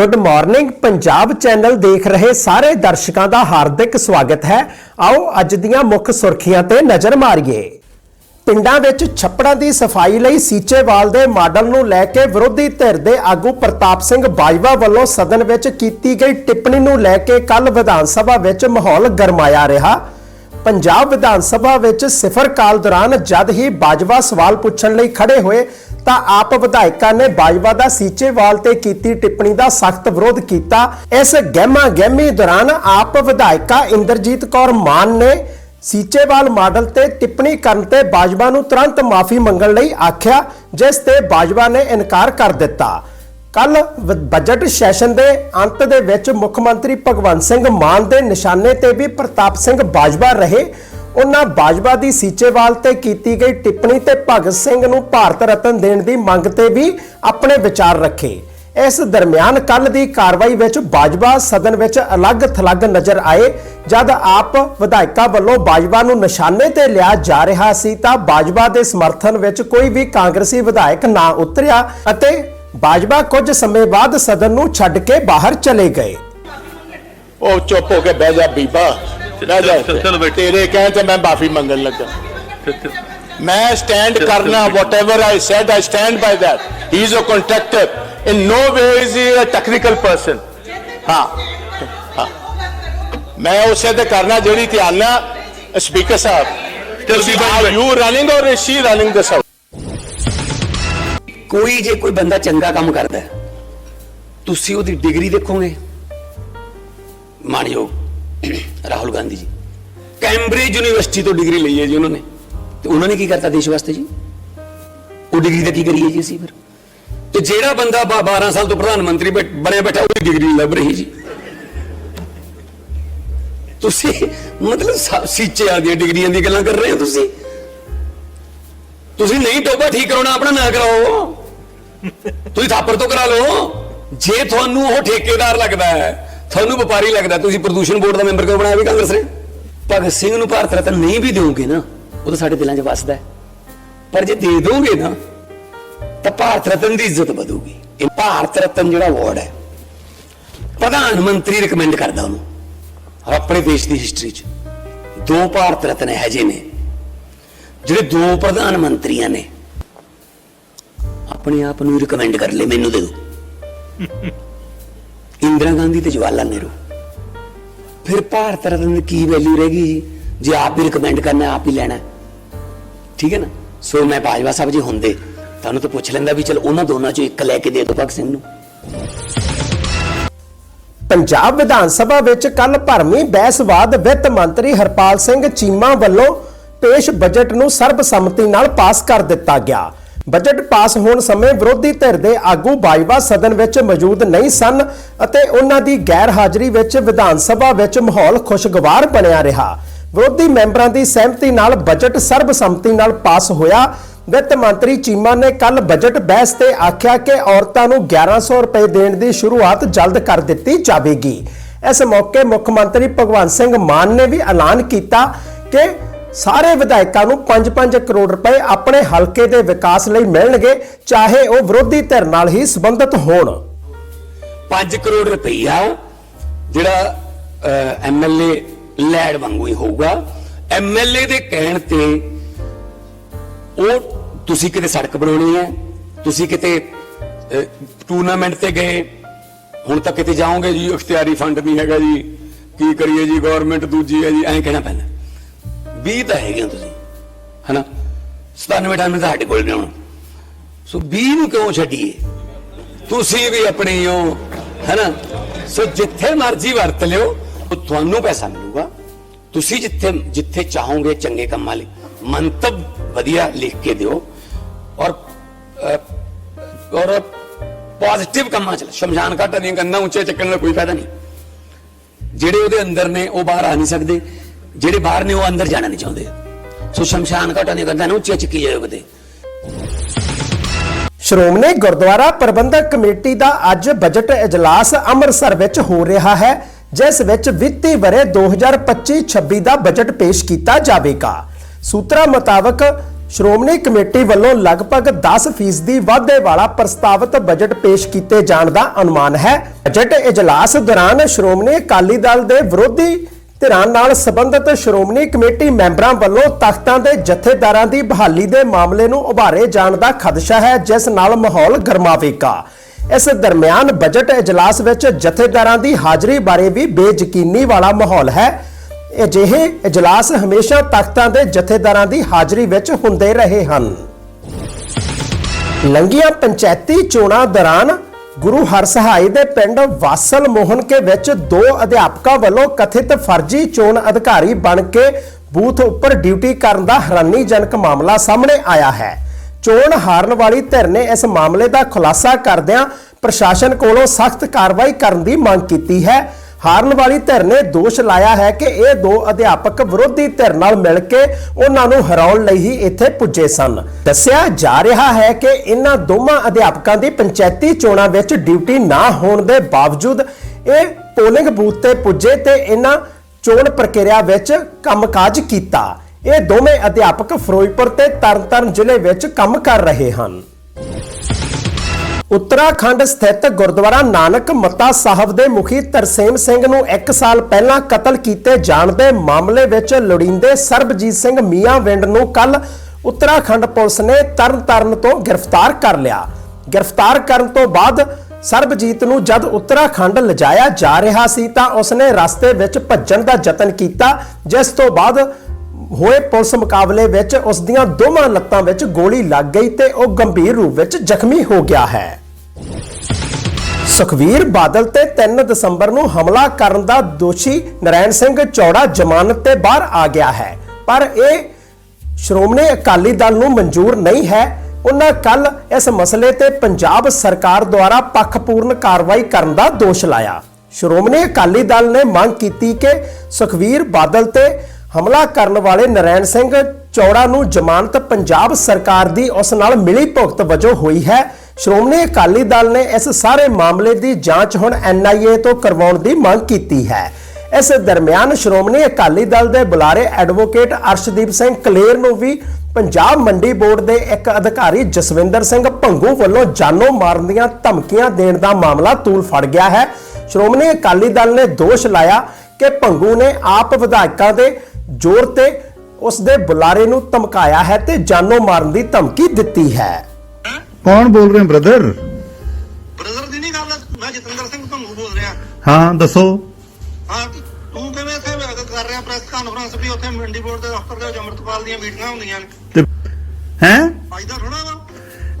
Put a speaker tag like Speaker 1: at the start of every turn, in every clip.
Speaker 1: Good morning Punjab channel ਦੇਖ ਰਹੇ ਸਾਰੇ ਦਰਸ਼ਕਾਂ ਦਾ ਹਾਰਦਿਕ ਸਵਾਗਤ ਹੈ। ਆਓ ਅੱਜ ਦੀਆਂ ਮੁੱਖ ਸੁਰਖੀਆਂ ਤੇ ਨਜ਼ਰ ਮਾਰੀਏ। ਪਿੰਡਾਂ ਵਿੱਚ ਛੱਪੜਾਂ ਦੀ ਸਫ਼ਾਈ ਲਈ ਸੀਚੇਵਾਲ ਦੇ ਮਾਡਲ ਨੂੰ ਲੈ ਕੇ ਵਿਰੋਧੀ ਧਿਰ ਦੇ ਆਗੂ ਪ੍ਰਤਾਪ ਸਿੰਘ ਬਾਜਵਾ ਵੱਲੋਂ ਸਦਨ ਵਿੱਚ ਕੀਤੀ ਗਈ ਟਿੱਪਣੀ ਨੂੰ ਲੈ ਕੇ ਕੱਲ ਵਿਧਾਨ ਸਭਾ ਵਿੱਚ ਮਾਹੌਲ ਗਰਮਾਇਆ ਰਿਹਾ। ਪੰਜਾਬ ਵਿਧਾਨ ਸਭਾ ਵਿੱਚ ਸਿਫਰ ਕਾਲ ਦੌਰਾਨ ਜਦ ਹੀ ਬਾਜਵਾ ਸਵਾਲ ਪੁੱਛਣ ਲਈ ਖੜੇ ਹੋਏ ਤਾਂ ਆਪ ਵਿਧਾਇਕਾਂ ਨੇ ਬਾਜਵਾ ਦਾ ਸੀਚੇਵਾਲ ਤੇ ਕੀਤੀ ਟਿੱਪਣੀ ਦਾ ਸਖਤ ਵਿਰੋਧ ਕੀਤਾ। ਇਸ ਗਹਿਮਾ ਗਹਿਮੀ ਦੌਰਾਨ ਆਪ ਵਿਧਾਇਕਾ ਇੰਦਰਜੀਤ ਕੌਰ ਮਾਨ ਨੇ ਸੀਚੇਵਾਲ ਮਾਡਲ ਤੇ ਟਿੱਪਣੀ ਕਰਨ ਤੇ ਬਾਜਵਾ ਨੂੰ ਤੁਰੰਤ ਮਾਫੀ ਮੰਗਣ ਲਈ ਆਖਿਆ, ਜਿਸ ਤੇ ਬਾਜਵਾ ਨੇ ਇਨਕਾਰ ਕਰ ਦਿੱਤਾ। ਕੱਲ ਬਜਟ ਸੈਸ਼ਨ ਦੇ ਅੰਤ ਦੇ ਵਿੱਚ ਮੁੱਖ ਮੰਤਰੀ ਭਗਵੰਤ ਸਿੰਘ ਮਾਨ ਦੇ ਨਿਸ਼ਾਨੇ ਤੇ ਵੀ ਪ੍ਰਤਾਪ ਸਿੰਘ ਬਾਜਵਾ ਰਹੇ। ਉਹਨਾਂ ਬਾਜਵਾ ਦੀ ਸੀਚੇਵਾਲ ਤੇ ਕੀਤੀ ਗਈ ਟਿੱਪਣੀ ਤੇ ਭਗਤ ਸਿੰਘ ਨੂੰ ਭਾਰਤ ਰਤਨ ਦੇਣ ਦੀ ਮੰਗ ਤੇ ਵੀ ਆਪਣੇ ਵਿਚਾਰ ਰੱਖੇ। ਇਸ ਦਰਮਿਆਨ ਕੱਲ ਦੀ ਕਾਰਵਾਈ ਵਿੱਚ ਬਾਜਵਾ ਸਦਨ ਵਿੱਚ ਅਲੱਗ-ਥਲੱਗ ਨਜ਼ਰ ਆਏ। ਜਦ ਆਪ ਵਿਧਾਇਕਾਂ ਵੱਲੋਂ ਬਾਜਵਾ ਨੂੰ ਨਿਸ਼ਾਨੇ ਤੇ ਲਿਆ ਜਾ ਰਿਹਾ ਸੀ ਤਾਂ ਬਾਜਵਾ ਦੇ ਸਮਰਥਨ ਵਿੱਚ ਕੋਈ ਵੀ ਕਾਂਗਰਸੀ ਵਿਧਾਇਕ ਨਾ ਉਤਰਿਆ ਅਤੇ ਬਾਜਵਾ ਕੁਝ ਸਮੇਂ ਬਾਅਦ ਸਦਨ ਨੂੰ ਛੱਡ ਕੇ ਬਾਹਰ ਚਲੇ ਗਏ।
Speaker 2: ਉਹ ਚੁੱਪ ਹੋ ਕੇ ਬਹਿ ਜਾ ਬੀਬਾ। ਬਹਿ ਜਾ
Speaker 3: ਚਲੋ, ਚਲੋ ਬੈਠੋ।
Speaker 2: ਤੇਰੇ ਕਹਿਣ ਤੇ ਮੈਂ ਮਾਫੀ ਮੰਗਣ ਲੱਗਾ ਮੈਂ ਸਟੈਂਡ ਕਰਨਾ whatever I said I stand by that he is a contractor in no way is he a technical person ਹਾਂ ਹਾਂ ਮੈਂ ਉਸੇ ਤੇ ਕਰਨਾ ਜਿਹੜੀ ਧਿਆਨ ਨਾਲ ਸਪੀਕਰ ਸਾਹਿਬ
Speaker 3: ਚਲੋ ਜੀ
Speaker 2: running or is she running this house
Speaker 4: ਕੋਈ ਜੇ ਕੋਈ ਬੰਦਾ ਚੰਗਾ ਕੰਮ ਕਰਦਾ ਹੈ, ਤੁਸੀਂ ਉਹਦੀ ਡਿਗਰੀ ਦੇਖੋਗੇ ਮਾਣਯੋਗ ਰਾਹੁਲ ਗਾਂਧੀ ਜੀ ਕੈਂਬਰਿਜ ਯੂਨੀਵਰਸਿਟੀ ਤੋਂ ਡਿਗਰੀ ਲਈ ਹੈ ਜੀ ਉਹਨਾਂ ਨੇ ਤੇ ਉਹਨਾਂ ਨੇ ਕੀ ਕਰਤਾ ਦੇਸ਼ ਵਾਸਤੇ ਜੀ ਉਹ ਡਿਗਰੀ ਦਾ ਕੀ ਕਰੀਏ ਜੀ ਅਸੀਂ ਫਿਰ ਤੇ ਜਿਹੜਾ ਬੰਦਾ 12 ਸਾਲ ਤੋਂ ਪ੍ਰਧਾਨ ਮੰਤਰੀ ਬਣਿਆ ਬੈਠਾ ਉਹਦੀ ਡਿਗਰੀ ਲੱਭ ਰਹੀ ਜੀ ਤੁਸੀਂ ਮਤਲਬ ਸੀਚੇ ਵਾਲੀਆਂ ਡਿਗਰੀਆਂ ਦੀ ਗੱਲਾਂ ਕਰ ਰਹੇ ਹੋ ਤੁਸੀਂ ਤੁਸੀਂ ਨਹੀਂ ਟੋਬਾ ਠੀਕ ਕਰਾਉਣਾ ਆਪਣਾ ਨਾ ਕਰਾਓ ਤੁਸੀਂ ਥਾਪਰ ਤੋਂ ਕਰਾ ਲਓ ਜੇ ਤੁਹਾਨੂੰ ਉਹ ਠੇਕੇਦਾਰ ਲੱਗਦਾ ਹੈ ਤੁਹਾਨੂੰ ਵਪਾਰੀ ਲੱਗਦਾ, ਤੁਸੀਂ ਪ੍ਰਦੂਸ਼ਣ ਬੋਰਡ ਦਾ ਮੈਂਬਰ ਕਿਉਂ ਬਣਾਇਆ ਵੀ ਕਾਂਗਰਸ ਨੇ? ਭਗਤ ਸਿੰਘ ਨੂੰ ਭਾਰਤ ਰਤਨ ਨਹੀਂ ਵੀ ਦਿਓਗੇ ਨਾ, ਉਹ ਤਾਂ ਸਾਡੇ ਦਿਲਾਂ 'ਚ ਵੱਸਦਾ ਹੈ। ਪਰ ਜੇ ਦੇ ਦੋਗੇ ਨਾ, ਤਾਂ ਭਾਰਤ ਰਤਨ ਦੀ ਇੱਜ਼ਤ ਵਧੂਗੀ। ਇਹ ਭਾਰਤ ਰਤਨ ਜਿਹੜਾ ਅਵਾਰਡ ਹੈ, ਪ੍ਰਧਾਨ ਮੰਤਰੀ ਰਿਕਮੈਂਡ ਕਰਦਾ ਉਹਨੂੰ ਆਪਣੇ ਦੇਸ਼ ਦੀ ਹਿਸਟਰੀ 'ਚ। ਦੋ ਭਾਰਤ ਰਤਨ ਹੈ ਜੇ ਨੇ, ਜਿਹੜੇ ਦੋ ਪ੍ਰਧਾਨ ਮੰਤਰੀਆਂ ਨੇ। ਆਪਣੇ ਆਪ ਨੂੰ ਰਿਕਮੈਂਡ ਕਰ ਲੈ, ਮੈਨੂੰ ਦੇ ਦੋ ਇੰਦਰਾ ਗਾਂਧੀ ਤੇ ਜਵਾਹਰ ਲਾਲ ਨਹਿਰੂ। ਫਿਰ ਭਾਰਤ ਰਤਨ ਦੀ ਕੀ ਵੈਲਿਊ ਰਹੇਗੀ ਜੀ ਜੇ ਆਪ ਵੀ ਰეკਮੈਂਡ ਕਰਨਾ, ਆਪ ਹੀ ਲੈਣਾ। ਠੀਕ ਹੈ ਨਾ? ਸੋ ਮੈਂ ਬਾਜਵਾ ਸਾਹਿਬ ਜੀ ਹੁੰਦੇ, ਤੁਹਾਨੂੰ ਤਾਂ ਪੁੱਛ ਲੈਂਦਾ ਵੀ ਚਲ ਉਹਨਾਂ ਦੋਨਾਂ ਚੋਂ ਇੱਕ ਲੈ ਕੇ ਦੇ ਦਿਓ ਭਗਤ ਸਿੰਘ ਨੂੰ।
Speaker 1: ਪੰਜਾਬ ਵਿਧਾਨ ਸਭਾ ਵਿੱਚ ਕੱਲ ਭਰਮੀ ਬਹਿਸਵਾਦ ਵਿੱਤ ਮੰਤਰੀ ਹਰਪਾਲ ਸਿੰਘ ਚੀਮਾ ਵੱਲੋਂ ਪੇਸ਼ ਬਜਟ ਨੂੰ ਸਰਬਸੰਮਤੀ ਨਾਲ ਪਾਸ ਕਰ ਦਿੱਤਾ ਗਿਆ। ਬਜਟ ਪਾਸ ਹੋਣ ਸਮੇਂ ਵਿਰੋਧੀ ਧਿਰ ਦੇ ਆਗੂ ਬਾਜਵਾ ਸਦਨ ਵਿੱਚ ਮੌਜੂਦ ਨਹੀਂ ਸਨ ਅਤੇ ਉਹਨਾਂ ਦੀ ਗੈਰ ਹਾਜ਼ਰੀ ਵਿੱਚ ਵਿਧਾਨ ਸਭਾ ਵਿੱਚ ਮਾਹੌਲ ਖੁਸ਼ਗਵਾਰ ਬਣਿਆ ਰਿਹਾ। ਵਿਰੋਧੀ ਮੈਂਬਰਾਂ ਦੀ ਸਹਿਮਤੀ ਨਾਲ ਬਜਟ ਸਰਬਸੰਮਤੀ ਨਾਲ ਪਾਸ ਹੋਇਆ। ਵਿੱਤ ਮੰਤਰੀ ਚੀਮਾ ਨੇ ਕੱਲ ਬਜਟ ਬਹਿਸ ਤੇ ਆਖਿਆ ਕਿ ਔਰਤਾਂ ਨੂੰ 1100 ਰੁਪਏ ਦੇਣ ਦੀ ਸ਼ੁਰੂਆਤ ਜਲਦ ਕਰ ਦਿੱਤੀ ਜਾਵੇਗੀ। ਇਸ ਮੌਕੇ ਮੁੱਖ ਮੰਤਰੀ ਭਗਵੰਤ ਸਿੰਘ ਮਾਨ ਨੇ ਵੀ ਐਲਾਨ ਕੀਤਾ ਕਿ ਸਾਰੇ ਵਿਧਾਇਕਾਂ ਨੂੰ 5-5 ਕਰੋੜ ਰੁਪਏ ਆਪਣੇ ਹਲਕੇ ਦੇ ਵਿਕਾਸ ਲਈ ਮਿਲਣਗੇ, ਚਾਹੇ ਉਹ ਵਿਰੋਧੀ ਧਿਰ ਨਾਲ ਹੀ ਸੰਬੰਧਿਤ ਹੋਣ।
Speaker 4: 5 ਕਰੋੜ ਰੁਪਈਆ ਜਿਹੜਾ ਐਮਐਲਏ ਲੈਡ ਵਾਂਗੂ ਹੀ ਹੋਊਗਾ। ਐਮਐਲਏ ਦੇ ਕਹਿਣ ਤੇ ਉਹ ਤੁਸੀਂ ਕਿਤੇ ਸੜਕ ਬਣਾਉਣੀ ਹੈ, ਤੁਸੀਂ ਕਿਤੇ ਟੂਰਨਾਮੈਂਟ ਤੇ ਗਏ, ਹੁਣ ਤਾਂ ਕਿਤੇ ਜਾਓਗੇ ਜੀ ਇਖਤਿਆਰੀ ਫੰਡ ਨਹੀਂ ਹੈਗਾ ਜੀ। ਕੀ ਕਰੀਏ ਜੀ ਗਵਰਨਮੈਂਟ ਦੂਜੀ ਹੈ ਜੀ, ਐਂ ਕਹਿਣਾ ਪੈਂਦਾ। 20 ਤਾਂ ਹੈਗੇ ਹੋ ਤੁਸੀਂ, ਹਨਾ? 97 ਟਾਈਮ ਤਾਂ ਸਾਡੇ ਕੋਲ ਨਹੀਂ ਆਉਣਾ ਸੋ 20 ਨੂੰ ਕਿਉਂ ਛੱਡੀਏ? ਤੁਸੀਂ ਵੀ ਆਪਣੇ ਹੋ ਹੈਨਾ? ਸੋ ਜਿੱਥੇ ਮਰਜ਼ੀ ਵਰਤ ਲਿਓ ਤੁਹਾਨੂੰ ਪੈਸਾ ਮਿਲੂਗਾ। ਤੁਸੀਂ ਜਿੱਥੇ ਜਿੱਥੇ ਚਾਹੋਗੇ ਚੰਗੇ ਕੰਮਾਂ ਲਈ, ਮੰਤਵ ਵਧੀਆ ਲਿਖ ਕੇ ਦਿਓ। ਔਰ ਔਰ ਪੋਜ਼ਿਟਿਵ ਕੰਮਾਂ ਚ, ਸ਼ਮਸ਼ਾਨ ਘਾਟਾ ਨਹੀਂ ਕੰਨਾਂ ਉੱਚੇ ਚੱਕਣ ਦਾ ਕੋਈ ਫਾਇਦਾ ਨਹੀਂ। ਜਿਹੜੇ ਉਹਦੇ ਅੰਦਰ ਨੇ, ਉਹ ਬਾਹਰ ਆ ਨਹੀਂ ਸਕਦੇ। ਜਿਹੜੇ ਬਾਹਰ ਨੇ ਉਹ ਅੰਦਰ ਜਾਣਾ ਨਹੀਂ ਚਾਹੁੰਦੇ। ਸੋ ਸ਼ਮਸ਼ਾਨ ਘਾਟਾਂ ਦੀਆਂ ਕੰਨਾਂ ਨੂੰ ਉੱਚੇ ਚੱਕੀ ਜਾਇਓ ਕਿਤੇ।
Speaker 1: ਸ਼੍ਰੋਮਣੀ ਗੁਰਦੁਆਰਾ ਪ੍ਰਬੰਧਕ ਕਮੇਟੀ ਦਾ ਅੱਜ ਬਜਟ ਇਜਲਾਸ ਅੰਮ੍ਰਿਤਸਰ ਵਿੱਚ ਹੋ ਰਿਹਾ ਹੈ, ਜਿਸ ਵਿੱਚ ਵਿੱਤੀ ਵਰੇ 2025-26 ਦਾ ਬਜਟ ਪੇਸ਼ ਕੀਤਾ ਜਾਵੇਗਾ। ਸੂਤਰਾਂ ਮੁਤਾਬਕ ਸ਼੍ਰੋਮਣੀ ਕਮੇਟੀ ਵੱਲੋਂ ਲਗਭਗ 10% ਦੀ ਵਾਧੇ ਵਾਲਾ ਪ੍ਰਸਤਾਵਿਤ ਬਜਟ ਪੇਸ਼ ਕੀਤੇ ਜਾਣ ਦਾ ਅਨੁਮਾਨ ਹੈ। ਬਜਟ ਇਜਲਾਸ ਦੌਰਾਨ ਸ਼੍ਰੋਮਣੀ ਅਕਾਲੀ ਦਲ ਦੇ ਵਿਰੋਧੀ ਧਿਰਾਂ ਨਾਲ ਸੰਬੰਧਿਤ ਸ਼੍ਰੋਮਣੀ ਕਮੇਟੀ ਮੈਂਬਰਾਂ ਵੱਲੋਂ ਤਖਤਾਂ ਦੇ ਜਥੇਦਾਰਾਂ ਦੀ ਬਹਾਲੀ ਦੇ ਮਾਮਲੇ ਨੂੰ ਉਭਾਰੇ ਜਾਣ ਦਾ ਖਦਸ਼ਾ ਹੈ, ਜਿਸ ਨਾਲ ਮਾਹੌਲ ਗਰਮਾਵੇਗਾ। ਇਸ ਦਰਮਿਆਨ ਬਜਟ ਇਜਲਾਸ ਵਿੱਚ ਜਥੇਦਾਰਾਂ ਦੀ ਹਾਜ਼ਰੀ ਬਾਰੇ ਵੀ ਬੇਯਕੀਨੀ ਵਾਲਾ ਮਾਹੌਲ ਹੈ। ਅਜਿਹੇ ਇਜਲਾਸ ਹਮੇਸ਼ਾ ਤਖਤਾਂ ਦੇ ਜਥੇਦਾਰਾਂ ਦੀ ਹਾਜ਼ਰੀ ਵਿੱਚ ਹੁੰਦੇ ਰਹੇ ਹਨ। ਲੰਗੀਆਂ ਪੰਚਾਇਤੀ ਚੋਣਾਂ ਦੌਰਾਨ ਗੁਰੂ ਹਰਸਹਾਈ ਦੇ ਪਿੰਡ ਵਾਸਲ ਮੋਹਨਕੇ ਵਿੱਚ ਦੋ ਅਧਿਆਪਕਾਂ ਵੱਲੋਂ ਕਥਿਤ ਫਰਜ਼ੀ ਚੋਣ ਅਧਿਕਾਰੀ ਬਣ ਕੇ ਬੂਥ ਉੱਪਰ ਡਿਊਟੀ ਕਰਨ ਦਾ ਹੈਰਾਨੀਜਨਕ ਮਾਮਲਾ ਸਾਹਮਣੇ ਆਇਆ ਹੈ। ਚੋਣ ਹਾਰਨ ਵਾਲੀ ਧਿਰ ਨੇ ਇਸ ਮਾਮਲੇ ਦਾ ਖੁਲਾਸਾ ਕਰਦਿਆਂ ਪ੍ਰਸ਼ਾਸਨ ਕੋਲੋਂ ਸਖਤ ਕਾਰਵਾਈ ਕਰਨ ਦੀ ਮੰਗ ਕੀਤੀ ਹੈ। ਹਾਰਨ ਵਾਲੀ ਧਿਰ ਨੇ ਦੋਸ਼ ਲਾਇਆ ਹੈ ਕਿ ਇਹ ਦੋ ਅਧਿਆਪਕ ਵਿਰੋਧੀ ਧਿਰ ਨਾਲ ਮਿਲ ਕੇ ਉਹਨਾਂ ਨੂੰ ਹਰਾਉਣ ਲਈ ਹੀ ਇੱਥੇ ਪੁੱਜੇ ਸਨ। ਦੱਸਿਆ ਜਾ ਰਿਹਾ ਹੈ ਕਿ ਇਹਨਾਂ ਦੋਵਾਂ ਅਧਿਆਪਕਾਂ ਦੀ ਪੰਚਾਇਤੀ ਚੋਣਾਂ ਵਿੱਚ ਡਿਊਟੀ ਨਾ ਹੋਣ ਦੇ ਬਾਵਜੂਦ ਇਹ ਪੋਲਿੰਗ ਬੂਥ ਤੇ ਪੁੱਜੇ ਤੇ ਇਹਨਾਂ ਚੋਣ ਪ੍ਰਕਿਰਿਆ ਵਿੱਚ ਕੰਮਕਾਜ ਕੀਤਾ। ਇਹ ਦੋਵੇਂ ਅਧਿਆਪਕ ਫਿਰੋਜ਼ਪੁਰ ਤੇ ਤਰਨਤਾਰਨ ਜ਼ਿਲ੍ਹੇ ਵਿੱਚ ਕੰਮ ਕਰ ਰਹੇ ਹਨ। ਉੱਤਰਾਖੰਡ ਸਥਿਤ ਗੁਰਦੁਆਰਾ ਨਾਨਕ ਮੱਤਾ ਸਾਹਿਬ ਦੇ ਮੁਖੀ ਤਰਸੇਮ ਸਿੰਘ ਨੂੰ 1 ਸਾਲ ਪਹਿਲਾਂ ਕਤਲ ਕੀਤੇ ਜਾਣ ਦੇ ਮਾਮਲੇ ਵਿੱਚ ਲੋੜੀਂਦੇ ਸਰਬਜੀਤ ਸਿੰਘ ਮੀਆਂਵਿੰਡ ਨੂੰ ਕੱਲ ਉੱਤਰਾਖੰਡ ਪੁਲਿਸ ਨੇ ਤਰਨਤਾਰਨ ਤੋਂ ਗ੍ਰਿਫਤਾਰ ਕਰ ਲਿਆ। ਗ੍ਰਿਫਤਾਰ ਕਰਨ ਤੋਂ ਬਾਅਦ ਸਰਬਜੀਤ ਨੂੰ ਜਦ ਉੱਤਰਾਖੰਡ ਲਿਜਾਇਆ ਜਾ ਰਿਹਾ ਸੀ ਤਾਂ ਉਸਨੇ ਰਸਤੇ ਵਿੱਚ ਭੱਜਣ ਦਾ ਯਤਨ ਕੀਤਾ, ਜਿਸ ਤੋਂ ਬਾਅਦ ਹੋਏ ਪੁਲਿਸ ਮੁਕਾਬਲੇ ਵਿੱਚ ਉਸ ਦੀਆਂ ਦੋਵਾਂ ਲੱਤਾਂ ਵਿੱਚ ਗੋਲੀ ਲੱਗ ਗਈ ਤੇ ਉਹ ਗੰਭੀਰ ਰੂਪ ਵਿੱਚ ਜ਼ਖਮੀ ਹੋ ਗਿਆ ਹੈ। ਸੁਖਵੀਰ ਬਾਦਲ ਤੇ 3 ਦਸੰਬਰ ਨੂੰ ਹਮਲਾ ਕਰਨ ਦਾ ਦੋਸ਼ੀ ਨਰੈਣ ਸਿੰਘ ਚੌੜਾ ਜ਼ਮਾਨਤ ਤੇ ਬਾਹਰ ਆ ਗਿਆ ਹੈ। ਪਰ ਇਹ ਸ਼੍ਰੋਮਣੀ ਅਕਾਲੀ ਦਲ ਨੂੰ ਮਨਜ਼ੂਰ ਨਹੀਂ ਹੈ। ਉਹਨਾਂ ਕੱਲ ਇਸ ਮਸਲੇ ਤੇ ਪੰਜਾਬ ਸਰਕਾਰ ਦੁਆਰਾ ਪੱਖਪੂਰਨ ਕਾਰਵਾਈ ਕਰਨ ਦਾ ਦੋਸ਼ ਲਾਇਆ। ਸ਼੍ਰੋਮਣੀ ਅਕਾਲੀ ਦਲ ਨੇ ਮੰਗ ਕੀਤੀ ਕਿ ਸੁਖਵੀਰ ਬਾਦਲ ਤੇ ਹਮਲਾ ਕਰਨ ਵਾਲੇ ਨਰੈਣ ਸਿੰਘ ਚੌੜਾ ਨੂੰ ਜ਼ਮਾਨਤ ਪੰਜਾਬ ਸਰਕਾਰ ਦੀ ਉਸ ਨਾਲ ਮਿਲੀ ਭੁਗਤ ਵਜੋਂ ਹੋਈ ਹੈ। ਸ਼੍ਰੋਮਣੀ ਅਕਾਲੀ ਦਲ ਨੇ ਇਸ ਸਾਰੇ ਮਾਮਲੇ ਦੀ ਜਾਂਚ ਹੁਣ ਐਨਆਈਏ ਤੋਂ ਕਰਵਾਉਣ ਦੀ ਮੰਗ ਕੀਤੀ ਹੈ। ਇਸ ਦਰਮਿਆਨ ਸ਼੍ਰੋਮਣੀ ਅਕਾਲੀ ਦਲ ਦੇ ਬੁਲਾਰੇ ਐਡਵੋਕੇਟ ਅਰਸ਼ਦੀਪ ਸਿੰਘ ਕਲੇਰ ਨੂੰ ਵੀ ਪੰਜਾਬ ਮੰਡੀ ਬੋਰਡ ਦੇ ਇੱਕ ਅਧਿਕਾਰੀ ਜਸਵਿੰਦਰ ਸਿੰਘ ਭੰਗੂ ਵੱਲੋਂ ਜਾਨੋਂ ਮਾਰਨ ਦੀਆਂ ਧਮਕੀਆਂ ਦੇਣ ਦਾ ਮਾਮਲਾ ਤੂਲ ਫੜ ਗਿਆ ਹੈ। ਸ਼੍ਰੋਮਣੀ ਅਕਾਲੀ ਦਲ ਨੇ ਦੋਸ਼ ਲਾਇਆ ਕਿ ਭੰਗੂ ਨੇ ਆਪ ਵਿਧਾਇਕਾਂ ਦੇ ਜ਼ੋਰ ਤੇ ਉਸ ਦੇ ਬੁਲਾਰੇ ਨੂੰ ਧਮਕਾਇਆ ਹੈ ਤੇ ਜਾਨੋਂ ਮਾਰਨ ਦੀ ਧਮਕੀ ਦਿੱਤੀ ਹੈ।
Speaker 3: ਕੌਣ ਬੋਲ ਰਹੇ ਬ੍ਰਦਰ
Speaker 5: ਬ੍ਰਦਰ ਦੀ ਨਹੀਂ ਗੱਲ ਮੈਂ ਜਤਿੰਦਰ ਸਿੰਘ ਭੰਗੂ ਬੋਲ ਰਿਹਾ।
Speaker 3: ਹਾਂ ਦੱਸੋ।
Speaker 5: ਹਾਂ ਤੇ ਕਿਵੇਂ ਇੱਥੇ ਕਰ ਰਿਹਾ ਪ੍ਰੈਸ ਕਾਨਫਰੰਸ ਵੀ? ਉੱਥੇ ਮੰਡੀ ਬੋਰਡ ਦੇ ਦਫ਼ਤਰ ਦੇ ਅੰਮ੍ਰਿਤਪਾਲ ਦੀਆਂ ਮੀਟਿੰਗਾਂ ਹੁੰਦੀਆਂ ਨੇ।
Speaker 3: ਤੇ ਹੈ?
Speaker 5: ਫਾਇਦਾ ਥੋੜਾ ਵਾ।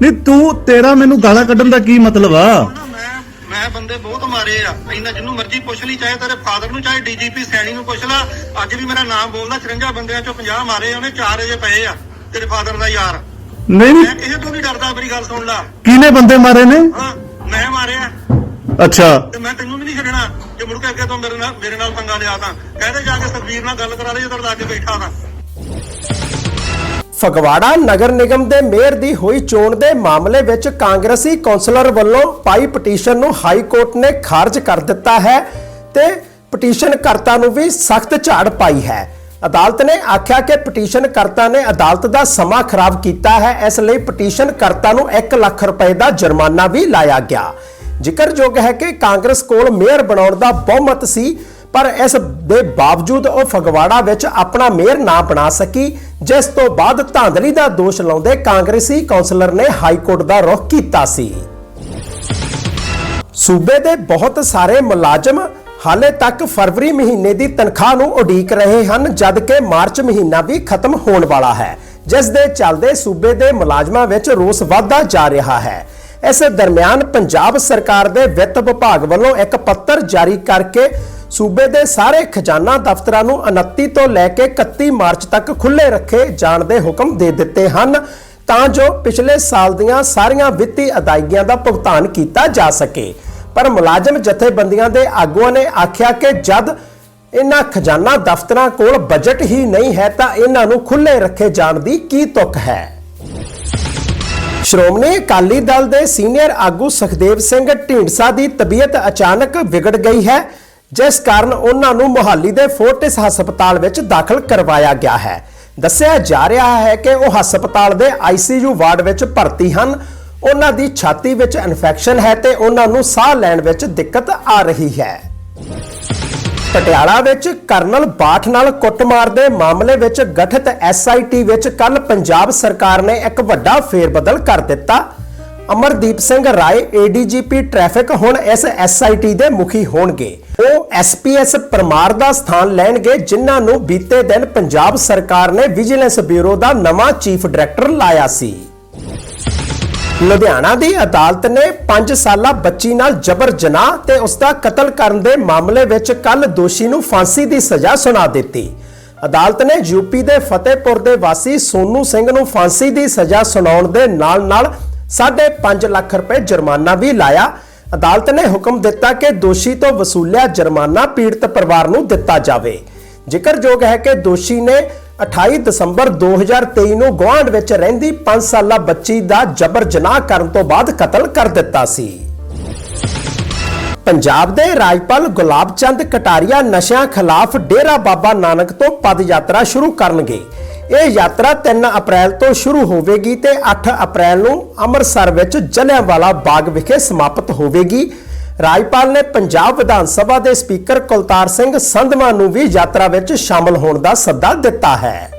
Speaker 3: ਨਹੀਂ ਤੂੰ ਤੇਰਾ ਮੈਨੂੰ ਗਾਲਾਂ ਕੱਢਣ ਦਾ ਕੀ ਮਤਲਬ ਆ?
Speaker 5: ਮੈਂ ਮੈਂ ਬੰਦੇ ਬਹੁਤ ਮਾਰੇ ਆ। ਇੰਨਾ ਜਿੰਨੂੰ ਮਰਜ਼ੀ ਪੁੱਛ ਲਈ ਚਾਹੇ ਤੇਰੇ ਫਾਦਰ ਨੂੰ ਚਾਹੇ ਡੀਜੀਪੀ ਸੈਣੀ ਨੂੰ ਪੁੱਛ ਲੈ। ਅੱਜ ਵੀ ਮੇਰਾ ਨਾਮ ਬੋਲਦਾ 54 ਬੰਦਿਆਂ ਚੋਂ 50 ਮਾਰੇ ਉਹਨੇ 4 ਅਜੇ ਪਏ ਆ ਤੇਰੇ ਫਾਦਰ ਦਾ ਯਾਰ।
Speaker 3: ਨਹੀਂ
Speaker 5: ਮੈਂ
Speaker 3: ਨਹੀਂ
Speaker 5: ਕਿਸੇ ਤੋਂ ਨਹੀਂ ਡਰਦਾ ਮੇਰੀ ਗੱਲ ਸੁਣ ਲੈ।
Speaker 3: ਕਿਹਨੇ ਬੰਦੇ ਮਾਰੇ ਨੇ?
Speaker 5: ਹਾਂ ਮੈਂ ਮਾਰਿਆ।
Speaker 3: ਅੱਛਾ।
Speaker 5: ਤੇ ਮੈਂ ਤੈਨੂੰ ਵੀ ਨਹੀਂ ਛੱਡਣਾ ਜੇ ਮੁੜ ਕੇ ਅੱਗੇ ਤੋਂ ਮੇਰੇ ਨਾਲ ਮੇਰੇ ਨਾਲ ਪੰਗਾ ਲਿਆ ਤਾਂ। ਕਹਦੇ ਜਾ ਕੇ ਸੁਖਬੀਰ ਨਾਲ ਗੱਲ ਕਰਾ ਲੈ ਜਦੋਂ ਲਾ ਕੇ ਬੈਠਾ ਤਾਂ।
Speaker 1: ਫਗਵਾੜਾ ਨਗਰ ਨਿਗਮ ਦੇ ਮੇਅਰ ਦੀ ਹੋਈ ਚੋਣ ਦੇ ਮਾਮਲੇ ਵਿੱਚ ਕਾਂਗਰਸੀ ਕੌਂਸਲਰ ਵੱਲੋਂ ਪਾਈ ਪਟੀਸ਼ਨ ਨੂੰ ਹਾਈ ਕੋਰਟ ਨੇ ਖਾਰਜ ਕਰ ਦਿੱਤਾ ਹੈ ਤੇ ਪਟੀਸ਼ਨ ਕਰਤਾ ਨੂੰ ਵੀ ਸਖਤ ਝਾੜ ਪਾਈ ਹੈ। ਅਦਾਲਤ ਨੇ ਆਖਿਆ ਕਿ ਪਟੀਸ਼ਨ ਕਰਤਾ ਨੇ ਅਦਾਲਤ ਦਾ ਸਮਾਂ ਖਰਾਬ ਕੀਤਾ ਹੈ। ਇਸ ਲਈ ਪਟੀਸ਼ਨ ਕਰਤਾ ਨੂੰ 1 ਲੱਖ ਰੁਪਏ ਦਾ ਜੁਰਮਾਨਾ ਵੀ ਲਾਇਆ ਗਿਆ। ਜ਼ਿਕਰਯੋਗ ਹੈ ਕਿ ਕਾਂਗਰਸ ਕੋਲ ਮੇਅਰ ਬਣਾਉਣ ਦਾ ਬਹੁਮਤ ਸੀ, ਪਰ ਇਸ ਦੇ ਬਾਵਜੂਦ ਉਹ ਫਗਵਾੜਾ ਵਿੱਚ ਆਪਣਾ ਮੇਅਰ ਨਾ ਬਣਾ ਸਕੀ, ਜਿਸ ਤੋਂ ਬਾਅਦ ਧਾਂਦਲੀ ਦਾ ਦੋਸ਼ ਲਾਉਂਦੇ ਕਾਂਗਰਸੀ ਕੌਂਸਲਰ ਨੇ ਹਾਈ ਕੋਰਟ ਦਾ ਰੁਖ ਕੀਤਾ ਸੀ। ਸੂਬੇ ਦੇ ਬਹੁਤ ਸਾਰੇ ਮੁਲਾਜ਼ਮ ਹਾਲੇ ਤੱਕ ਫਰਵਰੀ ਮਹੀਨੇ ਦੀ ਤਨਖਾਹ ਨੂੰ ਉਡੀਕ ਰਹੇ ਹਨ ਜਦਕਿ ਮਾਰਚ ਮਹੀਨਾ ਵੀ ਖਤਮ ਹੋਣ ਵਾਲਾ ਹੈ, ਜਿਸ ਦੇ ਚੱਲਦੇ ਸੂਬੇ ਦੇ ਮੁਲਾਜ਼ਮਾਂ ਵਿੱਚ ਰੋਸ ਵਧਦਾ ਜਾ ਰਿਹਾ ਹੈ। ਇਸ ਦਰਮਿਆਨ ਪੰਜਾਬ ਸਰਕਾਰ ਦੇ ਵਿੱਤ ਵਿਭਾਗ ਵੱਲੋਂ ਇੱਕ ਪੱਤਰ ਜਾਰੀ ਕਰਕੇ ਸੂਬੇ ਦੇ ਸਾਰੇ ਖਜ਼ਾਨਾ ਦਫ਼ਤਰਾਂ ਨੂੰ 29 ਤੋਂ ਲੈ ਕੇ 31 ਮਾਰਚ ਤੱਕ ਖੁੱਲੇ ਰੱਖੇ ਜਾਣ ਦੇ ਹੁਕਮ ਦੇ ਦਿੱਤੇ ਹਨ, ਤਾਂ ਜੋ ਪਿਛਲੇ ਸਾਲ ਦੀਆਂ ਸਾਰੀਆਂ ਵਿੱਤੀ ਅਦਾਇਗੀਆਂ ਦਾ ਭੁਗਤਾਨ ਕੀਤਾ ਜਾ ਸਕੇ। ਪਰ ਮੁਲਾਜ਼ਮ ਜਥੇਬੰਦੀਆਂ ਦੇ ਆਗੂਆਂ ਨੇ ਆਖਿਆ ਕਿ ਜਦ ਇਹਨਾਂ ਖਜ਼ਾਨਾ ਦਫ਼ਤਰਾਂ ਕੋਲ ਬਜਟ ਹੀ ਨਹੀਂ ਹੈ ਤਾਂ ਇਹਨਾਂ ਨੂੰ ਖੁੱਲੇ ਰੱਖੇ ਜਾਣ ਦੀ ਕੀ ਤੁਕ ਹੈ। ਸ਼੍ਰੋਮਣੀ ਅਕਾਲੀ ਦਲ ਦੇ ਸੀਨੀਅਰ ਆਗੂ ਸੁਖਦੇਵ ਸਿੰਘ ਢੀਂਡਸਾ ਦੀ ਤਬੀਅਤ ਅਚਾਨਕ ਵਿਗੜ ਗਈ ਹੈ, ਜਿਸ ਕਾਰਨ ਉਹਨਾਂ ਨੂੰ ਮੁਹਾਲੀ ਦੇ ਫੋਰਟਿਸ ਹਸਪਤਾਲ ਵਿੱਚ ਦਾਖਲ ਕਰਵਾਇਆ ਗਿਆ ਹੈ। ਦੱਸਿਆ ਜਾ ਰਿਹਾ ਹੈ ਕਿ ਉਹ ਹਸਪਤਾਲ ਦੇ ਆਈਸੀਯੂ ਵਾਰਡ ਵਿੱਚ ਭਰਤੀ ਹਨ। ਉਹਨਾਂ ਦੀ ਛਾਤੀ ਵਿੱਚ ਇਨਫੈਕਸ਼ਨ ਹੈ ਤੇ ਉਹਨਾਂ ਨੂੰ ਸਾਹ ਲੈਣ ਵਿੱਚ ਦਿੱਕਤ ਆ ਰਹੀ ਹੈ। ਪਟਿਆਲਾ ਵਿੱਚ ਕਰਨਲ ਬਾਠ ਨਾਲ ਕੁੱਟਮਾਰ ਦੇ ਮਾਮਲੇ ਵਿੱਚ ਗਠਿਤ ਐਸਆਈਟੀ ਵਿੱਚ ਕੱਲ ਪੰਜਾਬ ਸਰਕਾਰ ਨੇ ਇੱਕ ਵੱਡਾ ਫੇਰਬਦਲ ਕਰ ਦਿੱਤਾ। ਅਮਰਦੀਪ ਸਿੰਘ ਰਾਏ ਏਡੀਜੀਪੀ ਟ੍ਰੈਫਿਕ ਹੁਣ ਇਸ ਐਸਆਈਟੀ ਦੇ ਮੁਖੀ ਹੋਣਗੇ। ਉਹ ਐਸਪੀਐਸ ਪਰਮਾਰ ਦਾ ਸਥਾਨ ਲੈਣਗੇ, ਜਿਨ੍ਹਾਂ ਨੂੰ ਬੀਤੇ ਦਿਨ ਪੰਜਾਬ ਸਰਕਾਰ ਨੇ ਵਿਜੀਲੈਂਸ ਬਿਊਰੋ ਦਾ ਨਵਾਂ ਚੀਫ ਡਾਇਰੈਕਟਰ ਲਾਇਆ ਸੀ। ਲੁਧਿਆਣਾ ਦੀ ਅਦਾਲਤ ਨੇ 5 ਸਾਲਾ ਬੱਚੀ ਨਾਲ ਜਬਰ ਜਨਾਹ ਤੇ ਉਸ ਦਾ ਕਤਲ ਕਰਨ ਦੇ ਮਾਮਲੇ ਵਿੱਚ ਕੱਲ ਦੋਸ਼ੀ ਨੂੰ ਫਾਂਸੀ ਦੀ ਸਜ਼ਾ ਸੁਣਾ ਦਿੱਤੀ। ਅਦਾਲਤ ਨੇ ਯੂਪੀ ਦੇ ਫਤਿਹਪੁਰ ਦੇ ਵਾਸੀ ਸੋਨੂ ਸਿੰਘ ਨੂੰ ਫਾਂਸੀ ਦੀ ਸਜ਼ਾ ਸੁਣਾਉਣ ਦੇ ਨਾਲ-ਨਾਲ 5.5 ਲੱਖ ਰੁਪਏ ਜੁਰਮਾਨਾ ਵੀ ਲਾਇਆ। ਅਦਾਲਤ ਨੇ ਹੁਕਮ ਦਿੱਤਾ ਕਿ ਦੋਸ਼ੀ ਤੋਂ ਵਸੂਲਿਆ ਜੁਰਮਾਨਾ ਪੀੜਤ ਪਰਿਵਾਰ ਨੂੰ ਦਿੱਤਾ ਜਾਵੇ। ਜ਼ਿਕਰਯੋਗ ਹੈ ਕਿ ਦੋਸ਼ੀ ਨੇ 28 ਦਸੰਬਰ 2023 ਨੂੰ ਗੁਆਂਢ ਵਿੱਚ ਰਹਿੰਦੀ 5 ਸਾਲਾ ਬੱਚੀ ਦਾ ਜਬਰ ਜਨਾਹ ਕਰਨ ਤੋਂ ਬਾਅਦ ਕਤਲ ਕਰ ਦਿੱਤਾ ਸੀ। ਪੰਜਾਬ ਦੇ ਰਾਜਪਾਲ ਗੁਲਾਬ ਚੰਦ ਕਟਾਰੀਆ ਨਸ਼ਿਆਂ ਖਿਲਾਫ ਡੇਰਾ ਬਾਬਾ ਨਾਨਕ ਤੋਂ ਪਦ ਯਾਤਰਾ ਸ਼ੁਰੂ ਕਰਨਗੇ। ਇਹ ਯਾਤਰਾ 3 ਅਪ੍ਰੈਲ ਤੋਂ ਸ਼ੁਰੂ ਹੋਵੇਗੀ ਤੇ 8 ਅਪ੍ਰੈਲ ਨੂੰ ਅੰਮ੍ਰਿਤਸਰ ਵਿੱਚ ਜਲਿਆਂਵਾਲਾ ਬਾਗ ਵਿਖੇ ਸਮਾਪਤ ਹੋਵੇਗੀ। ਰਾਜਪਾਲ ਨੇ ਪੰਜਾਬ ਵਿਧਾਨ ਸਭਾ ਦੇ ਸਪੀਕਰ ਕੁਲਤਾਰ ਸਿੰਘ ਸੰਧਵਾਂ ਨੂੰ ਵੀ ਯਾਤਰਾ ਵਿੱਚ ਸ਼ਾਮਲ ਹੋਣ ਦਾ ਸੱਦਾ ਦਿੱਤਾ ਹੈ।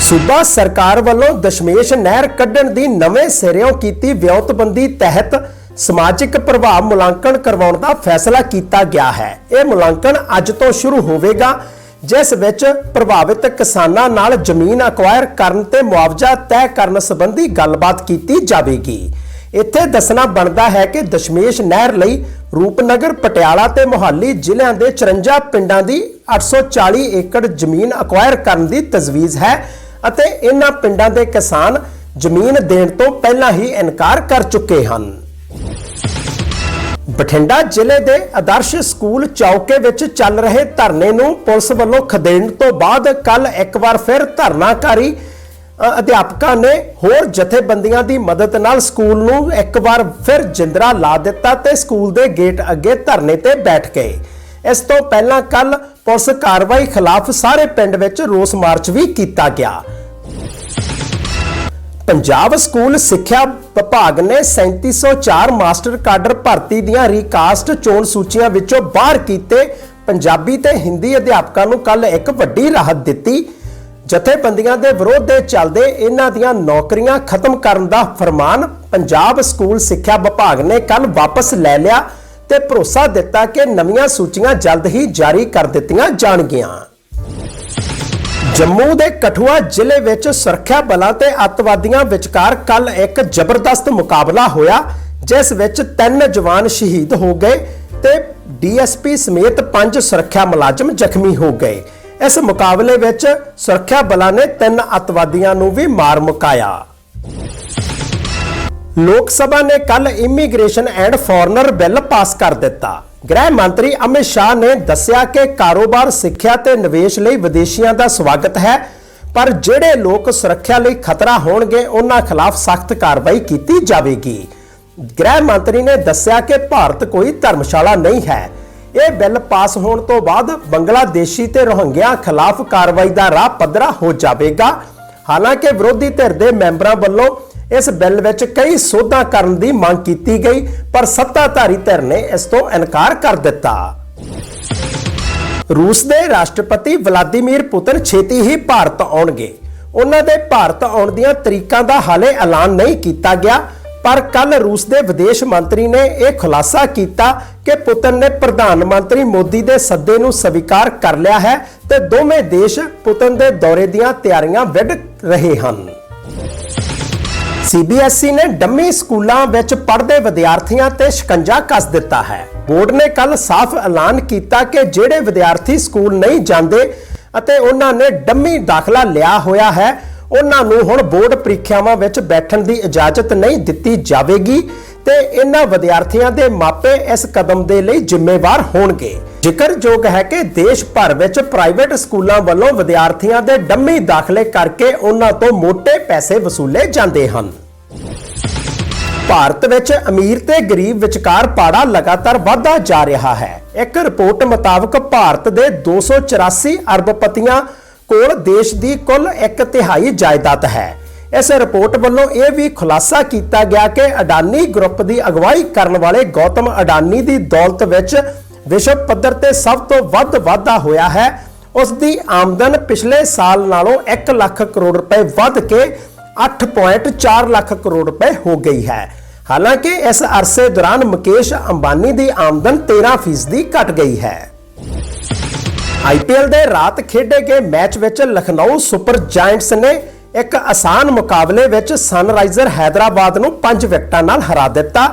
Speaker 1: ਸੂਬਾ ਸਰਕਾਰ ਵੱਲੋਂ ਦਸ਼ਮੇਸ਼ ਨਹਿਰ ਕੱਢਣ ਦੀ ਨਵੇਂ ਸਿਰਿਓਂ ਕੀਤੀ ਵਿਉਂਤਬੰਦੀ ਤਹਿਤ ਸਮਾਜਿਕ ਪ੍ਰਭਾਵ ਮੁਲਾਂਕਣ ਕਰਵਾਉਣ ਦਾ ਫੈਸਲਾ ਕੀਤਾ ਗਿਆ ਹੈ। ਇਹ ਮੁਲਾਂਕਣ ਅੱਜ ਤੋਂ ਸ਼ੁਰੂ ਹੋਵੇਗਾ, ਜਿਸ ਵਿੱਚ ਪ੍ਰਭਾਵਿਤ ਕਿਸਾਨਾਂ ਨਾਲ ਜ਼ਮੀਨ ਅਕਵਾਇਰ ਕਰਨ ਤੇ ਮੁਆਵਜ਼ਾ ਤੈਅ ਕਰਨ ਸੰਬੰਧੀ ਗੱਲਬਾਤ ਕੀਤੀ ਜਾਵੇਗੀ। ਇੱਥੇ ਦੱਸਣਾ ਬਣਦਾ ਹੈ ਕਿ ਦਸ਼ਮੇਸ਼ ਨਹਿਰ ਲਈ ਰੂਪਨਗਰ, ਪਟਿਆਲਾ ਤੇ ਮੁਹਾਲੀ ਜ਼ਿਲ੍ਹਿਆਂ ਦੇ 54 ਪਿੰਡਾਂ ਦੀ 840 ਏਕੜ ਜ਼ਮੀਨ ਅਕਵਾਇਰ ਕਰਨ ਦੀ ਤਜਵੀਜ਼ ਹੈ ਅਤੇ ਇਹਨਾਂ ਪਿੰਡਾਂ ਦੇ ਕਿਸਾਨ ਜ਼ਮੀਨ ਦੇਣ ਤੋਂ ਪਹਿਲਾਂ ਹੀ ਇਨਕਾਰ ਕਰ ਚੁੱਕੇ ਹਨ। ਬਠਿੰਡਾ ਜ਼ਿਲ੍ਹੇ ਦੇ ਆਦਰਸ਼ ਸਕੂਲ ਚੌਕੇ ਵਿੱਚ ਚੱਲ ਰਹੇ ਧਰਨੇ ਨੂੰ ਪੁਲਿਸ ਵੱਲੋਂ ਖਦੇਣ ਤੋਂ ਬਾਅਦ ਕੱਲ ਇੱਕ ਵਾਰ ਫਿਰ ਧਰਨਾਕਾਰੀ ਅਧਿਆਪਕਾਂ ਨੇ ਹੋਰ ਜਥੇਬੰਦੀਆਂ ਦੀ ਮਦਦ ਨਾਲ ਸਕੂਲ ਨੂੰ ਇੱਕ ਵਾਰ ਫਿਰ ਜਿੰਦਰਾ ਲਾ ਦਿੱਤਾ ਤੇ ਸਕੂਲ ਦੇ ਗੇਟ ਅੱਗੇ ਧਰਨੇ ਤੇ ਬੈਠ ਗਏ। ਇਸ ਤੋਂ ਪਹਿਲਾਂ ਕੱਲ ਪੁਲਿਸ ਕਾਰਵਾਈ ਖਿਲਾਫ ਸਾਰੇ ਪਿੰਡ ਵਿੱਚ ਰੋਸ ਮਾਰਚ ਵੀ ਕੀਤਾ ਗਿਆ। ਪੰਜਾਬ ਸਕੂਲ ਸਿੱਖਿਆ ਵਿਭਾਗ ਨੇ 3704 ਮਾਸਟਰ ਕਾਡਰ ਭਰਤੀ ਦੀਆਂ ਰੀਕਾਸਟ ਚੋਣ ਸੂਚੀਆਂ ਵਿੱਚੋਂ ਬਾਹਰ ਕੀਤੇ ਪੰਜਾਬੀ ਤੇ ਹਿੰਦੀ ਅਧਿਆਪਕਾਂ ਨੂੰ ਕੱਲ ਇੱਕ ਵੱਡੀ ਰਾਹਤ ਦਿੱਤੀ। ਜਥੇਬੰਦੀਆਂ ਦੇ ਵਿਰੋਧ ਦੇ ਚੱਲਦੇ ਇਹਨਾਂ ਦੀਆਂ ਨੌਕਰੀਆਂ ਖਤਮ ਕਰਨ ਦਾ ਫਰਮਾਨ ਪੰਜਾਬ ਸਕੂਲ ਸਿੱਖਿਆ ਵਿਭਾਗ ਨੇ ਕੱਲ ਵਾਪਸ ਲੈ ਲਿਆ ਤੇ ਭਰੋਸਾ ਦਿੱਤਾ ਕਿ ਨਵੀਆਂ ਸੂਚੀਆਂ ਜਲਦ ਹੀ ਜਾਰੀ ਕਰ ਦਿੱਤੀਆਂ ਜਾਣਗੀਆਂ। ਜੰਮੂ ਦੇ ਕਠੂਆ ਜ਼ਿਲ੍ਹੇ ਵਿੱਚ ਸੁਰੱਖਿਆ ਬਲਾਂ ਤੇ ਅੱਤਵਾਦੀਆਂ ਵਿਚਕਾਰ ਕੱਲ ਇੱਕ ਜ਼ਬਰਦਸਤ ਮੁਕਾਬਲਾ ਹੋਇਆ, ਜਿਸ ਵਿੱਚ ਤਿੰਨ ਜਵਾਨ ਸ਼ਹੀਦ ਹੋ ਗਏ ਤੇ ਡੀਐਸਪੀ ਸਮੇਤ ਪੰਜ ਸੁਰੱਖਿਆ ਮੁਲਾਜ਼ਮ ਜ਼ਖਮੀ ਹੋ ਗਏ। ਇਸ ਮੁਕਾਬਲੇ ਵਿੱਚ ਸੁਰੱਖਿਆ ਬਲਾਂ ਨੇ ਤਿੰਨ ਅੱਤਵਾਦੀਆਂ ਨੂੰ ਵੀ ਮਾਰ ਮੁਕਾਇਆ। ਲੋਕ ਸਭਾ ਨੇ ਕੱਲ immigration and foreigner bill pass ਕਰ ਦਿੱਤਾ। ਗ੍ਰਹਿ ਮੰਤਰੀ ਅਮਿਤ ਸ਼ਾਹ ਨੇ ਦੱਸਿਆ ਕਿ ਕਾਰੋਬਾਰ, ਸਿੱਖਿਆ ਤੇ ਨਿਵੇਸ਼ ਲਈ ਵਿਦੇਸ਼ੀਆਂ ਦਾ ਸਵਾਗਤ ਹੈ, ਪਰ ਜਿਹੜੇ ਲੋਕ ਸੁਰੱਖਿਆ ਲਈ ਖਤਰਾ ਹੋਣਗੇ, ਉਹਨਾਂ ਖਿਲਾਫ ਸਖਤ ਕਾਰਵਾਈ ਕੀਤੀ ਜਾਵੇਗੀ। ਗ੍ਰਹਿ ਮੰਤਰੀ ਨੇ ਦੱਸਿਆ ਕਿ ਭਾਰਤ ਕੋਈ ਧਰਮਸ਼ਾਲਾ ਨਹੀਂ ਹੈ। ਇਹ ਬਿੱਲ ਪਾਸ ਹੋਣ ਤੋਂ ਬਾਅਦ ਬੰਗਲਾਦੇਸ਼ੀ ਤੇ ਰੋਹਿੰਗਿਆ ਖਿਲਾਫ ਕਾਰਵਾਈ ਦਾ ਰਾਹ ਪੱਧਰਾ ਹੋ ਜਾਵੇਗਾ। ਹਾਲਾਂਕਿ ਵਿਰੋਧੀ ਧਿਰ ਦੇ ਮੈਂਬਰਾਂ ਵੱਲੋਂ ਇਸ ਬਿੱਲ ਵਿੱਚ ਕਈ ਸੋਧਾਂ ਕਰਨ ਦੀ ਮੰਗ ਕੀਤੀ ਗਈ, ਪਰ ਸੱਤਾਧਾਰੀ ਧਿਰ ਨੇ ਇਸ ਤੋਂ ਇਨਕਾਰ ਕਰ ਦਿੱਤਾ। ਰੂਸ ਦੇ ਰਾਸ਼ਟਰਪਤੀ ਵਲਾਦੀਮੀਰ ਪੁਤਿਨ ਛੇਤੀ ਹੀ ਭਾਰਤ ਆਉਣਗੇ। ਉਹਨਾਂ ਦੇ ਭਾਰਤ ਆਉਣ ਦੀਆਂ ਤਰੀਕਾਂ ਦਾ ਹਾਲੇ ਐਲਾਨ ਨਹੀਂ ਕੀਤਾ ਗਿਆ। ਪਰ ਕੱਲ ਰੂਸ ਦੇ ਵਿਦੇਸ਼ ਮੰਤਰੀ ਨੇ ਇਹ ਖੁਲਾਸਾ ਕੀਤਾ ਕਿ ਪੁਤਨ ਨੇ ਪ੍ਰਧਾਨ ਮੰਤਰੀ ਮੋਦੀ ਦੇ ਸੱਦੇ ਨੂੰ ਸਵੀਕਾਰ ਕਰ ਲਿਆ ਹੈ ਤੇ ਦੋਵੇਂ ਦੇਸ਼ ਪੁਤਿਨ ਦੇ ਦੌਰੇ ਦੀਆਂ ਤਿਆਰੀਆਂ ਵਿੱਢ ਰਹੇ ਹਨ। ਸੀਬੀਐਸਈ ਨੇ ਡੰਮੀ ਸਕੂਲਾਂ ਵਿੱਚ ਪੜ੍ਹਦੇ ਵਿਦਿਆਰਥੀਆਂ ਤੇ ਸ਼ਿਕੰਜਾ ਕੱਸ ਦਿੱਤਾ ਹੈ। ਬੋਰਡ ਨੇ ਕੱਲ ਸਾਫ਼ ਐਲਾਨ ਕੀਤਾ ਕਿ ਜਿਹੜੇ ਵਿਦਿਆਰਥੀ ਸਕੂਲ ਨਹੀਂ ਜਾਂਦੇ ਅਤੇ ਉਹਨਾਂ ਨੇ ਡੰਮੀ ਦਾਖਲਾ ਲਿਆ ਹੋਇਆ ਹੈ ਉਹਨਾਂ ਨੂੰ ਹੁਣ ਬੋਰਡ ਪ੍ਰੀਖਿਆਵਾਂ ਵਿੱਚ ਬੈਠਣ ਦੀ ਇਜਾਜ਼ਤ ਨਹੀਂ ਦਿੱਤੀ ਜਾਵੇਗੀ ਤੇ ਇਹਨਾਂ ਵਿਦਿਆਰਥੀਆਂ ਦੇ ਮਾਪੇ ਇਸ ਕਦਮ ਦੇ ਲਈ ਜ਼ਿੰਮੇਵਾਰ ਹੋਣਗੇ। ਜ਼ਿਕਰਯੋਗ ਹੈ ਕਿ ਦੇਸ਼ ਭਰ ਵਿੱਚ ਪ੍ਰਾਈਵੇਟ ਸਕੂਲਾਂ ਵੱਲੋਂ ਵਿਦਿਆਰਥੀਆਂ ਦੇ ਡੰਮੀ ਦਾਖਲੇ ਕਰਕੇ ਉਹਨਾਂ ਤੋਂ ਮੋٹے ਪੈਸੇ ਵਸੂਲੇ ਜਾਂਦੇ ਹਨ। ਭਾਰਤ ਵਿੱਚ ਅਮੀਰ ਤੇ ਗਰੀਬ ਵਿਚਕਾਰ ਪਾੜਾ ਲਗਾਤਾਰ ਵਧਦਾ ਜਾ ਰਿਹਾ ਹੈ। ਇੱਕ ਰਿਪੋਰਟ ਮੁਤਾਬਕ ਭਾਰਤ ਦੇ 284 ਅਰਬਪਤੀਆਂ ਕੋਲ ਦੇਸ਼ ਦੀ ਕੁੱਲ ਇੱਕ ਤਿਹਾਈ ਜਾਇਦਾਦ ਹੈ। ਇਸ ਰਿਪੋਰਟ ਵੱਲੋਂ ਇਹ ਵੀ ਖੁਲਾਸਾ ਕੀਤਾ ਗਿਆ ਕਿ ਅਡਾਨੀ ਗਰੁੱਪ ਦੀ ਅਗਵਾਈ ਕਰਨ ਵਾਲੇ ਗੌਤਮ ਅਡਾਨੀ ਦੀ ਦੌਲਤ ਵਿੱਚ ਵਿਸ਼ਵ ਪੱਧਰ ਤੇ ਸਭ ਤੋਂ ਵੱਧ ਵਾਧਾ ਹੋਇਆ ਹੈ। ਉਸ ਦੀ ਆਮਦਨ ਪਿਛਲੇ ਸਾਲ ਨਾਲੋਂ 1 ਲੱਖ ਕਰੋੜ ਰੁਪਏ ਵੱਧ ਕੇ 8.4 ਲੱਖ ਕਰੋੜ ਰੁਪਏ ਹੋ ਗਈ ਹੈ। ਹਾਲਾਂਕਿ ਇਸ ਅਰਸੇ ਦੌਰਾਨ ਮੁਕੇਸ਼ ਅੰਬਾਨੀ ਦੀ ਆਮਦਨ 13% ਘਟ ਗਈ ਹੈ। ਆਈਪੀਐਲ ਦੇ ਰਾਤ ਖੇਡੇ ਗਏ ਮੈਚ ਵਿੱਚ ਲਖਨਊ ਸੁਪਰ ਜਾਇੰਟਸ ਨੇ ਇੱਕ ਆਸਾਨ ਮੁਕਾਬਲੇ ਵਿੱਚ ਸਨਰਾਈਜ਼ਰ ਹੈਦਰਾਬਾਦ ਨੂੰ 5 ਵਿਕਟਾਂ ਨਾਲ ਹਰਾ ਦਿੱਤਾ।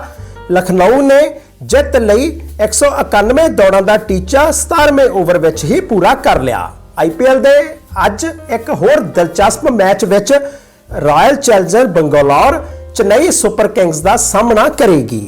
Speaker 1: ਲਖਨਊ ਨੇ ਜਿੱਤ ਲਈ 191 ਦੌੜਾਂ ਦਾ ਟੀਚਾ 17ਵੇਂ ਓਵਰ ਵਿੱਚ ਹੀ ਪੂਰਾ ਕਰ ਲਿਆ। ਆਈਪੀਐਲ ਦੇ ਅੱਜ ਇੱਕ ਹੋਰ ਦਿਲਚਸਪ ਮੈਚ ਵਿੱਚ Royal Challenger Bangalore Chennai Super Kings ਦਾ ਸਾਹਮਣਾ ਕਰੇਗੀ।